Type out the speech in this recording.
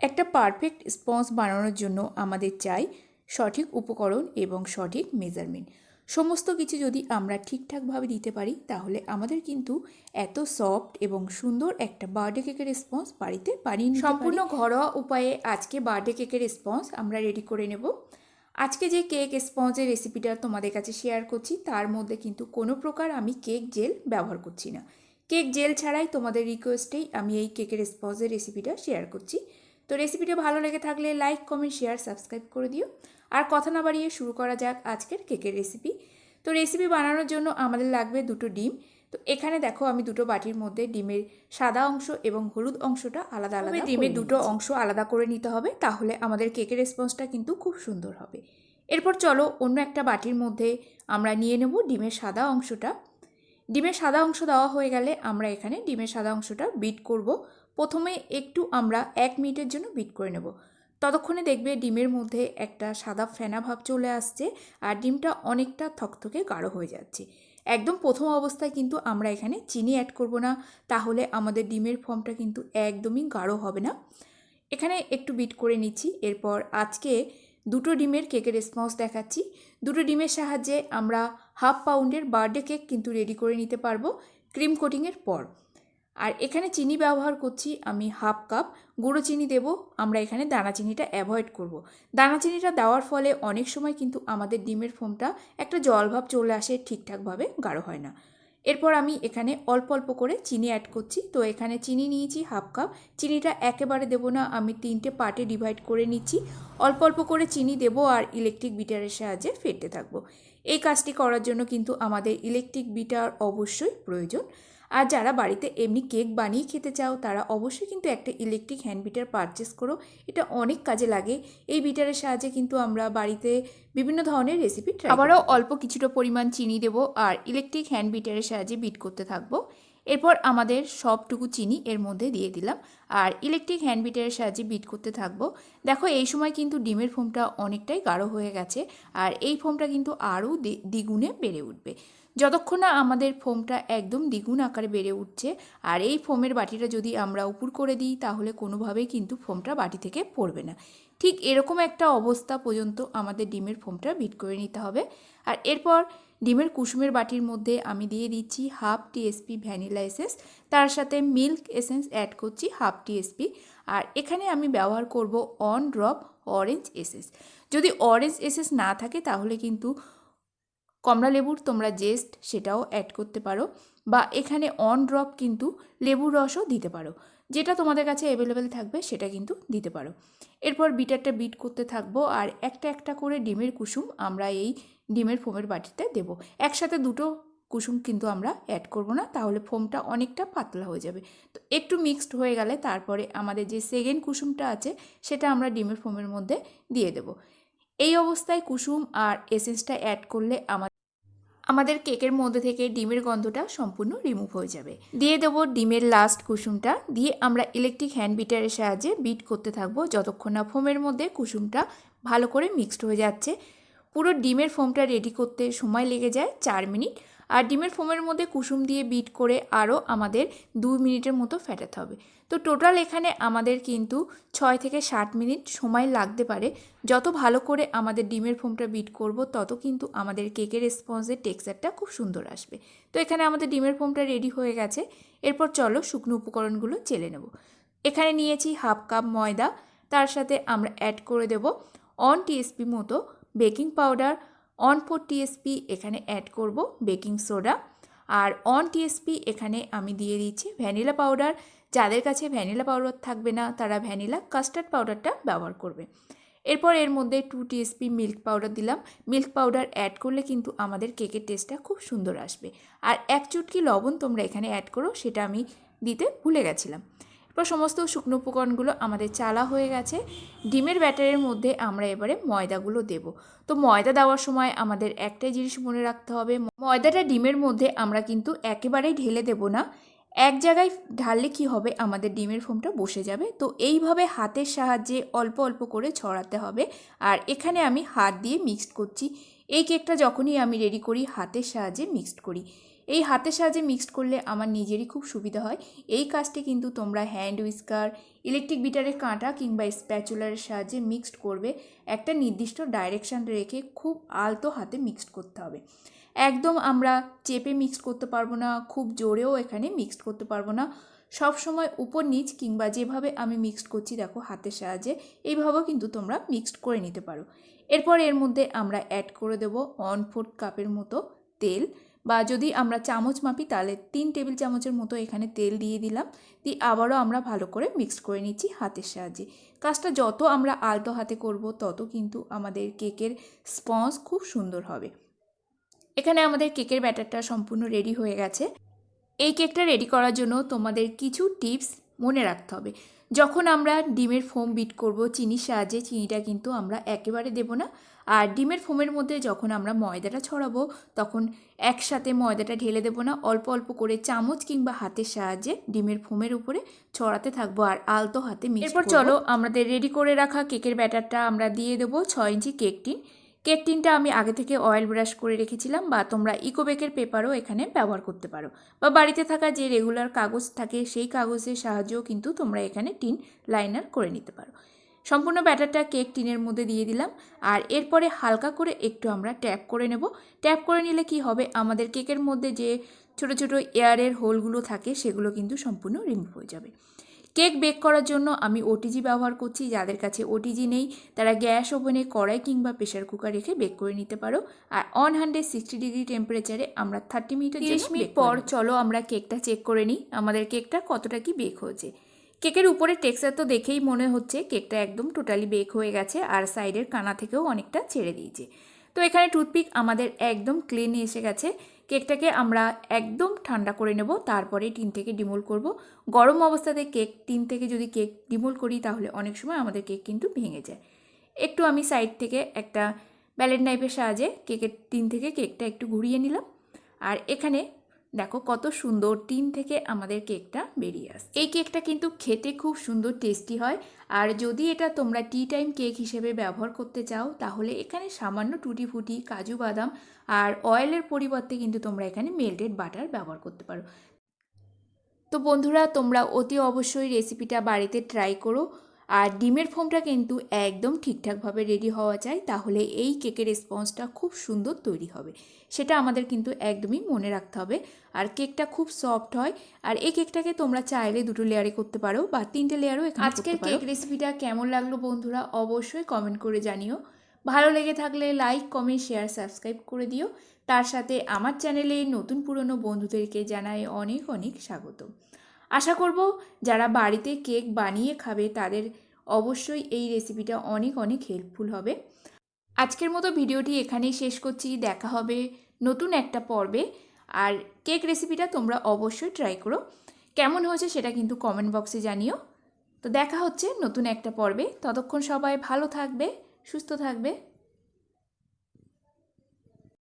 একটা perfect sponge বানানোর জন্য আমাদের চাই সঠিক উপকরণ এবং সঠিক মেজারমেন্ট সমস্ত কিছু যদি আমরা ঠিকঠাকভাবে দিতে পারি, তাহলে আমাদের কিন্তু এত সফট এবং সুন্দর একটা বার্থডে কেকের স্পঞ্জ বাড়িতে পারি। সম্পূর্ণ ঘরোয়া উপায়ে আজকে বার্থডে কেকের স্পঞ্জ আমরা রেডি করে নেব। আজকে যে কেক স্পঞ্জের রেসিপিটা তোমাদের কাছে শেয়ার করছি, তার মধ্যে কিন্তু কোনো প্রকার আমি কেক জেল ব্যবহার করছি না। কেক জেল ছাড়াই তোমাদের রিকোয়েস্টেই আমি এই কেকের স্পঞ্জের রেসিপিটা শেয়ার করছি। তো রেসিপিটা ভালো লেগে থাকলে লাইক কমেন্ট শেয়ার সাবস্ক্রাইব করে দিও। আর কথা না বাড়িয়ে শুরু করা যাক আজকের কেকের রেসিপি তো রেসিপি বানানোর জন্য আমাদের লাগবে দুটো ডিম। তো এখানে দেখো আমি দুটো বাটির মধ্যে ডিমের সাদা অংশ এবং হলুদ অংশটা আলাদা আলাদা ডিমের দুটো অংশ আলাদা করে নিতে হবে তাহলে আমাদের কেকের রেসপন্সটা কিন্তু খুব সুন্দর হবে। এরপর চলো অন্য একটা বাটির মধ্যে আমরা নিয়ে নেব ডিমের সাদা অংশটা। ডিমের সাদা অংশ দেওয়া হয়ে গেলে আমরা এখানে ডিমের সাদা অংশটা বিট করব। প্রথমে একটু আমরা এক মিনিটের জন্য বিট করে নেব। ততক্ষণে দেখবে ডিমের মধ্যে একটা সাদা ফেনা ভাব চলে আসছে আর ডিমটা অনেকটা থকথকে গাঢ় হয়ে যাচ্ছে। একদম প্রথম অবস্থায় কিন্তু আমরা এখানে চিনি অ্যাড করব না, তাহলে আমাদের ডিমের ফর্মটা কিন্তু একদমই গাঢ় হবে না। এখানে একটু বিট করে নিচ্ছি, এরপর আজকে দুটো ডিমের কেকের রেসপন্স দেখাচ্ছি। দুটো ডিমের সাহায্যে আমরা হাফ পাউন্ডের বার্থডে কেক কিন্তু রেডি করে নিতে পারব ক্রিম কোটিংয়ের পর। আর এখানে চিনি ব্যবহার করছি আমি হাফ কাপ। গুঁড়ো চিনি দেব, আমরা এখানে দানা চিনিটা অ্যাভয়েড করব। দানা চিনিটা দেওয়ার ফলে অনেক সময় কিন্তু আমাদের ডিমের ফোমটা একটা জলভাব চলে আসে, ঠিকঠাকভাবে গাঢ় হয় না। এরপর আমি এখানে অল্প অল্প করে চিনি অ্যাড করছি। তো এখানে চিনি নিয়েছি হাফ কাপ। চিনিটা একেবারে দেবো না, আমি তিনটে পার্টে ডিভাইড করে নিচ্ছি। অল্প অল্প করে চিনি দেব আর ইলেকট্রিক বিটারের সাহায্যে ফেটতে থাকব। এই কাজটি করার জন্য কিন্তু আমাদের ইলেকট্রিক বিটার অবশ্যই প্রয়োজন। আর যারা বাড়িতে এমনি কেক বানিয়ে খেতে চাও তারা অবশ্যই কিন্তু একটা ইলেকট্রিক হ্যান্ড বিটার পারচেস করো। এটা অনেক কাজে লাগে। এই বিটারের সাহায্যে কিন্তু আমরা বাড়িতে বিভিন্ন ধরনের রেসিপি আবারও অল্প কিছুটা পরিমাণ চিনি দেবো আর ইলেকট্রিক হ্যান্ড বিটারের সাহায্যে বিট করতে থাকব। এরপর আমাদের সবটুকু চিনি এর মধ্যে দিয়ে দিলাম। আর ইলেকট্রিক হ্যান্ড বিটারের সাহায্যে বিট করতে থাকব। দেখো, এই সময় কিন্তু ডিমের ফোমটা অনেকটাই গাঢ় হয়ে গেছে আর এই ফোমটা কিন্তু আরও দ্বিগুণে বেড়ে উঠবে। যতক্ষণ না আমাদের ফোমটা একদম দ্বিগুণ আকারে বেড়ে উঠছে আর এই ফোমের বাটিটা যদি আমরা উপর করে দিই, তাহলে কোনোভাবেই কিন্তু ফোমটা বাটি থেকে পড়বে না। ঠিক এরকম একটা অবস্থা পর্যন্ত আমাদের ডিমের ফোমটা বিট করে নিতে হবে। আর এরপর ডিমের কুসুমের বাটির মধ্যে আমি দিয়ে দিচ্ছি হাফ টিএসপি ভ্যানিলা এসেন্স। তার সাথে মিল্ক এসেন্স অ্যাড করছি হাফ টিএসপি। আর এখানে আমি ব্যবহার করব অন ড্রপ অরেঞ্জ এসেন্স। যদি অরেঞ্জ এসেন্স না থাকে তাহলে কিন্তু কমলা লেবুর তোমরা জেস্ট সেটাও অ্যাড করতে পারো বা এখানে অন ড্রপ কিন্তু লেবুর রসও দিতে পারো। যেটা তোমাদের কাছে অ্যাভেলেবেল থাকবে সেটা কিন্তু দিতে পারো। এরপর বিটারটা বিট করতে থাকব। আর একটা একটা করে ডিমের কুসুম আমরা এই ডিমের ফোমের বাটিতে দেব। একসাথে দুটো কুসুম কিন্তু আমরা অ্যাড করব না, তাহলে ফোমটা অনেকটা পাতলা হয়ে যাবে। তো একটু মিক্সড হয়ে গেলে তারপরে আমাদের যে সেকেন্ড কুসুমটা আছে, সেটা আমরা ডিমের ফোমের মধ্যে দিয়ে দেব। এই অবস্থায় কুসুম আর এসেন্সটা অ্যাড করলে আমার আমাদের কেকের মধ্যে থেকে ডিমের গন্ধটা সম্পূর্ণ রিমুভ হয়ে যাবে। দিয়ে দেবো ডিমের লাস্ট কুসুমটা, দিয়ে আমরা ইলেকট্রিক হ্যান্ড বিটারের সাহায্যে বিট করতে থাকব, যতক্ষণ না ফোমের মধ্যে কুসুমটা ভালো করে মিক্সড হয়ে যাচ্ছে। পুরো ডিমের ফোমটা রেডি করতে সময় লেগে যায় চার মিনিট। আর ডিমের ফোমের মধ্যে কুসুম দিয়ে বিট করে আরও আমাদের দু মিনিটের মতো ফেটাতে হবে। তো টোটাল এখানে আমাদের কিন্তু ছয় থেকে ষাট মিনিট সময় লাগতে পারে। যত ভালো করে আমাদের ডিমের ফোমটা বিট করব, তত কিন্তু আমাদের কেকের রেসপন্সের টেক্সচারটা খুব সুন্দর আসবে। তো এখানে আমাদের ডিমের ফোমটা রেডি হয়ে গেছে। এরপর চলো শুকনো উপকরণগুলো চেলে নেব। এখানে নিয়েছি হাফ কাপ ময়দা। তার সাথে আমরা অ্যাড করে দেব অন টিএসপি মতো baking powder, one four TSP এখানে অ্যাড করব বেকিং সোডা। আর অন টিএসপি এখানে আমি দিয়ে দিচ্ছি ভ্যানিলা পাউডার। যাদের কাছে ভ্যানিলা পাউডার থাকবে না, তারা ভ্যানিলা কাস্টার্ড পাউডারটা ব্যবহার করবে। এরপর এর মধ্যে টু টিএসপি মিল্ক পাউডার দিলাম। মিল্ক পাউডার অ্যাড করলে কিন্তু আমাদের কেকের টেস্টটা খুব সুন্দর আসবে। আর এক চুটকি লবণ তোমরা এখানে অ্যাড করো, সেটা আমি দিতে ভুলে গেছিলাম। এরপর সমস্ত শুকনো উপকরণগুলো আমাদের চালা হয়ে গেছে। ডিমের ব্যাটারের মধ্যে আমরা এবারে ময়দাগুলো দেব। তো ময়দা দেওয়ার সময় আমাদের একটাই জিনিস মনে রাখতে হবে, ময়দাটা ডিমের মধ্যে আমরা কিন্তু একেবারেই ঢেলে দেব না। এক জায়গায় ঢাললে কি হবে? আমাদের ডিমের ফোমটা বসে যাবে। তো এইভাবে হাতের সাহায্যে অল্প অল্প করে ছড়াতে হবে। আর এখানে আমি হাত দিয়ে মিক্সড করছি। এই কেকটা যখনই আমি রেডি করি, হাতের সাহায্যে মিক্সড করি। এই হাতের সাহায্যে মিক্সড করলে আমার নিজেরই খুব সুবিধা হয়। এই কাজটি কিন্তু তোমরা হ্যান্ড উইস্কার ইলেকট্রিক বিটারের কাঁটা কিংবা স্প্যাচুলারের সাহায্যে মিক্সড করবে। একটা নির্দিষ্ট ডাইরেকশান রেখে খুব আলতো হাতে মিক্সড করতে হবে। একদম আমরা চেপে মিক্সড করতে পারব না, খুব জোরেও এখানে মিক্সড করতে পারব না। সব সময় উপর নিচ কিংবা যেভাবে আমি মিক্সড করছি, দেখো হাতের সাহায্যে, এইভাবেও কিন্তু তোমরা মিক্সড করে নিতে পারো। এরপর এর মধ্যে আমরা অ্যাড করে দেব ওয়ান ফোর্থ কাপের মতো তেল। বা যদি আমরা চামচ মাপি, তাহলে তিন টেবিল চামচের মতো এখানে তেল দিয়ে দিলাম। দিয়ে আবারও আমরা ভালো করে মিক্স করে নিচ্ছি হাতের সাহায্যে। কাজটা যত আমরা আলতো হাতে করব, তত কিন্তু আমাদের কেকের স্পঞ্জ খুব সুন্দর হবে। এখানে আমাদের কেকের ব্যাটারটা সম্পূর্ণ রেডি হয়ে গেছে। এই কেকটা রেডি করার জন্য তোমাদের কিছু টিপস মনে রাখতে হবে। যখন আমরা ডিমের ফোম বিট করব চিনির সাহায্যে চিনিটা কিন্তু আমরা একেবারে দেব না। আর ডিমের ফোমের মধ্যে যখন আমরা ময়দাটা ছড়াবো তখন একসাথে ময়দাটা ঢেলে দেবো না। অল্প অল্প করে চামচ কিংবা হাতের সাহায্যে ডিমের ফোমের উপরে ছড়াতে থাকব আর আলতো হাতে এরপর চলো আমাদের রেডি করে রাখা কেকের ব্যাটারটা আমরা দিয়ে দেবো। ছয় ইঞ্চি কেক টিন কেক টিনটা আমি আগে থেকে অয়েল ব্রাশ করে রেখেছিলাম বা তোমরা ইকোবেকের পেপারও এখানে ব্যবহার করতে পারো। বা বাড়িতে থাকা যে রেগুলার কাগজ থাকে সেই কাগজের সাহায্যেও কিন্তু তোমরা এখানে টিন লাইনার করে নিতে পারো। সম্পূর্ণ ব্যাটারটা কেক টিনের মধ্যে দিয়ে দিলাম। আর এরপরে হালকা করে একটু আমরা ট্যাপ করে নেব। ট্যাপ করে নিলে কি হবে? আমাদের কেকের মধ্যে যে ছোট ছোট এয়ারের হোলগুলো থাকে সেগুলো কিন্তু সম্পূর্ণ রিমুভ হয়ে যাবে। কেক বেক করার জন্য আমি ওটিজি ব্যবহার করছি যাদের কাছে ওটিজি নেই তারা গ্যাস ওভেনে কড়াই কিংবা প্রেশার কুকার রেখে বেক করে নিতে পারো। আর অন হান্ড্রেড সিক্সটি ডিগ্রি টেম্পারেচারে আমরা থার্টি মিনিটের তিরিশ মিনিট পর চলো আমরা কেকটা চেক করে নিই আমাদের কেকটা কতটা কি বেক হয়েছে। কেকের উপরে টেক্সচার তো দেখেই মনে হচ্ছে কেকটা একদম টোটালি বেক হয়ে গেছে আর সাইডের কানা থেকেও অনেকটা ছেড়ে দিয়েছে। তো এখানে টুথপিক আমাদের একদম ক্লিন এসে গেছে। কেকটাকে আমরা একদম ঠান্ডা করে নেব, তারপরে টিন থেকে ডিমোল করব। গরম অবস্থাতে কেক, টিন থেকে যদি কেক ডিমোল করি, তাহলে অনেক সময় আমাদের কেক কিন্তু ভেঙে যায়। একটু আমি সাইড থেকে একটা ব্যালেট নাইফের সাহায্যে কেকের টিন থেকে কেকটা একটু ঘুরিয়ে নিলাম। আর এখানে দেখো কত সুন্দর টিন থেকে আমাদের কেকটা বেরিয়ে আসে এই কেকটা কিন্তু খেতে খুব সুন্দর টেস্টি হয়। আর যদি এটা তোমরা টি টাইম কেক হিসেবে ব্যবহার করতে চাও, তাহলে এখানে সামান্য টুটি ফুটি, কাজু বাদাম আর অয়েলের পরিবর্তে কিন্তু তোমরা এখানে মেল্টেড বাটার ব্যবহার করতে পারো। তো বন্ধুরা, তোমরা অতি অবশ্যই রেসিপিটা বাড়িতে ট্রাই করো। আর ডিমের ফোমটা কিন্তু একদম ঠিকঠাকভাবে রেডি হওয়া চাই তাহলে এই কেকের রেসপন্সটা খুব সুন্দর তৈরি হবে। সেটা আমাদের কিন্তু একদমই মনে রাখতে হবে। আর কেকটা খুব সফট হয় আর এই কেকটাকে তোমরা চাইলে দুটো লেয়ারে করতে পারো বা তিনটে লেয়ারও আজকের কেক রেসিপিটা কেমন লাগল বন্ধুরা অবশ্যই কমেন্ট করে জানিও। ভালো লেগে থাকলে লাইক কমেন্ট শেয়ার সাবস্ক্রাইব করে দিও। তার সাথে আমার চ্যানেলে নতুন পুরনো বন্ধুদেরকে জানাই অনেক অনেক স্বাগত আশা করব যারা বাড়িতে কেক বানিয়ে খাবে তাদের অবশ্যই এই রেসিপিটা অনেক অনেক হেল্পফুল হবে। আজকের মতো ভিডিওটি এখানেই শেষ করছি। দেখা হবে নতুন একটা পর্বে। আর কেক রেসিপিটা তোমরা অবশ্যই ট্রাই করো। কেমন হয়েছে সেটা কিন্তু কমেন্ট বক্সে জানিও। তো দেখা হচ্ছে নতুন একটা পর্বে। ততক্ষণ সবাই ভালো থাকবে, সুস্থ থাকবে।